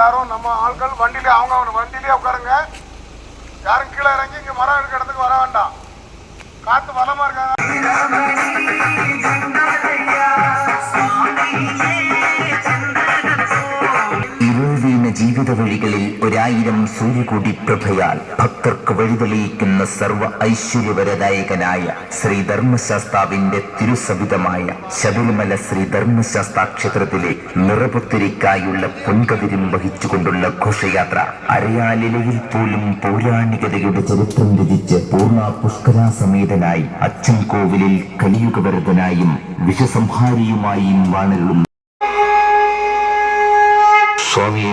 எல்லாரும் நம்ம ஆட்கள் வண்டியிலே அவங்க அவங்க வண்டியிலே உட்காருங்க. யாரும் கீழே இறங்கி இங்க மரம் இருக்கிற இடத்துக்கு வர வேண்டாம். காத்து பலமா இருக்காங்க. ജീവിത വഴികളിൽ ഒരായിരം സൂര്യകൂടി പ്രഭയാൽ ഭക്തർക്ക് വഴിതെളിയിക്കുന്ന സർവ ഐശ്വര്യവരദായകനായ ശ്രീ ധർമ്മശാസ്താവിന്റെ തിരുസവിധമായ ശബരിമല ശ്രീ ധർമ്മശാസ്താ ക്ഷേത്രത്തിലെ നിറപുത്തിരിക്കായുള്ള പൊൻകതിരും വഹിച്ചുകൊണ്ടുള്ള ഘോഷയാത്ര അരയാലിലയിൽ പോലും പൗരാണികതയുടെ ചരിത്രം രചിച്ച് പൂർണ പുഷ്കരാസമേതനായി അച്ഛൻ കോവിലിൽ കലിയുഗവരതനായും വിഷസംഹാരിയുമായും വാണരുളും സ്വാമി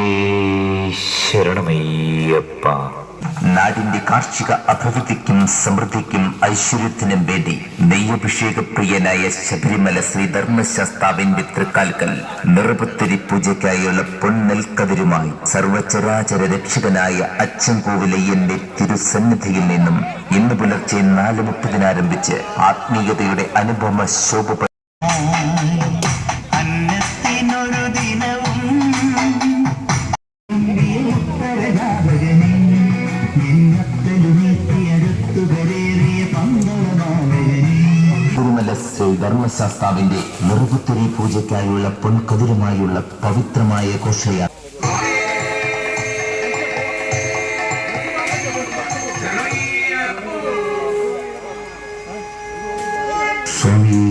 ശരണമയ്യപ്പ. നാടിന്റെ കാർഷിക അഭിവൃദ്ധിക്കും സമൃദ്ധിക്കും ഐശ്വര്യത്തിനും വേണ്ടി നെയ്യഭിഷേക പ്രിയനായ ശബരിമല ശ്രീ ധർമ്മശാസ്താവിന്റെ തൃക്കാൽക്കൽ നിറപുത്തിരി പൂജയ്ക്കായുള്ള പൊൻനെൽക്കതിരുമായി സർവചരാചര രക്ഷകനായ അച്ചൻകോവിലയ്യന്റെ തിരുസന്നിധിയിൽ നിന്നും ഇന്ന് പുലർച്ചെ നാല് മുപ്പതിനാരംഭിച്ച് ആത്മീയതയുടെ അനുപമ ശോഭ തിരുമല ശ്രീ ധർമ്മശാസ്താവിന്റെ നിറവുത്തരി പൂജയ്ക്കായുള്ള പൊൻകതിരുമായുള്ള പവിത്രമായ ഘോഷയാത്ര സ്വാമി